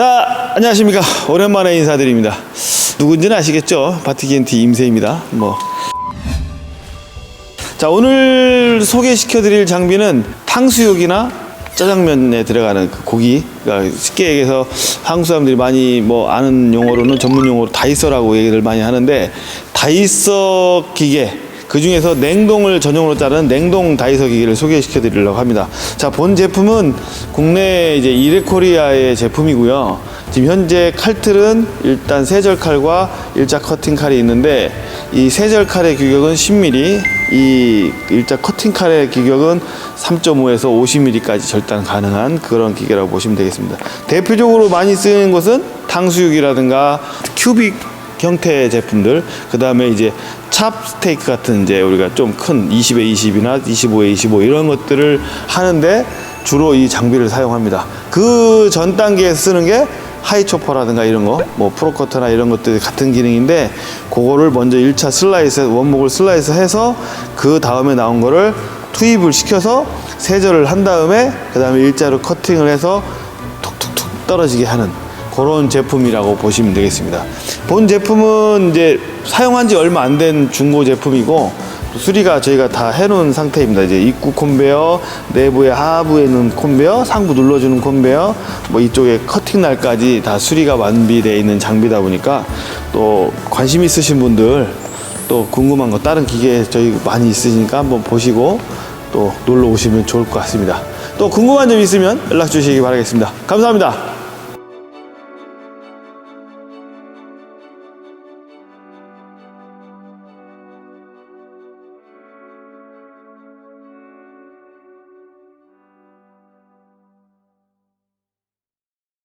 자, 안녕하십니까. 오랜만에 인사드립니다. 누군지는 아시겠죠? 바티겐티 임세입니다. 뭐. 자, 오늘 소개시켜 드릴 장비는 탕수육이나 짜장면에 들어가는 그 고기. 그러니까 쉽게 얘기해서 한국 사람들이 많이 뭐 아는 용어로는 전문 용어로 다이서라고 얘기를 많이 하는데 다이서 기계. 그 중에서 냉동을 전용으로 자르는 냉동 다이서 기계를 소개시켜 드리려고 합니다. 자, 본 제품은 국내 이제 이레코리아의 제품이고요. 지금 현재 칼틀은 일단 세절 칼과 일자 커팅 칼이 있는데 이 세절 칼의 규격은 10mm, 이 일자 커팅 칼의 규격은 3.5에서 50mm까지 절단 가능한 그런 기계라고 보시면 되겠습니다. 대표적으로 많이 쓰는 것은 탕수육이라든가 큐빅 형태의 제품들, 그 다음에 이제 찹 스테이크 같은 이제 우리가 좀 큰 20에 20이나 25에 25 이런 것들을 하는데 주로 이 장비를 사용합니다. 그 전 단계에 쓰는 게 하이초퍼라든가 이런 거, 뭐 프로커터나 이런 것들이 같은 기능인데 그거를 먼저 1차 슬라이스, 원목을 슬라이스 해서 그 다음에 나온 거를 투입을 시켜서 세절을 한 다음에 그 다음에 일자로 커팅을 해서 툭툭툭 떨어지게 하는 그런 제품이라고 보시면 되겠습니다. 본 제품은 이제 사용한 지 얼마 안 된 중고 제품이고 또 수리가 저희가 다 해놓은 상태입니다. 이제 입구 컨베어, 내부에 하부에 있는 컨베어, 상부 눌러주는 컨베어, 뭐 이쪽에 커팅 날까지 다 수리가 완비되어 있는 장비다 보니까 또 관심 있으신 분들 또 궁금한 거 다른 기계 저희 많이 있으니까 한번 보시고 또 놀러 오시면 좋을 것 같습니다. 또 궁금한 점 있으면 연락 주시기 바라겠습니다. 감사합니다.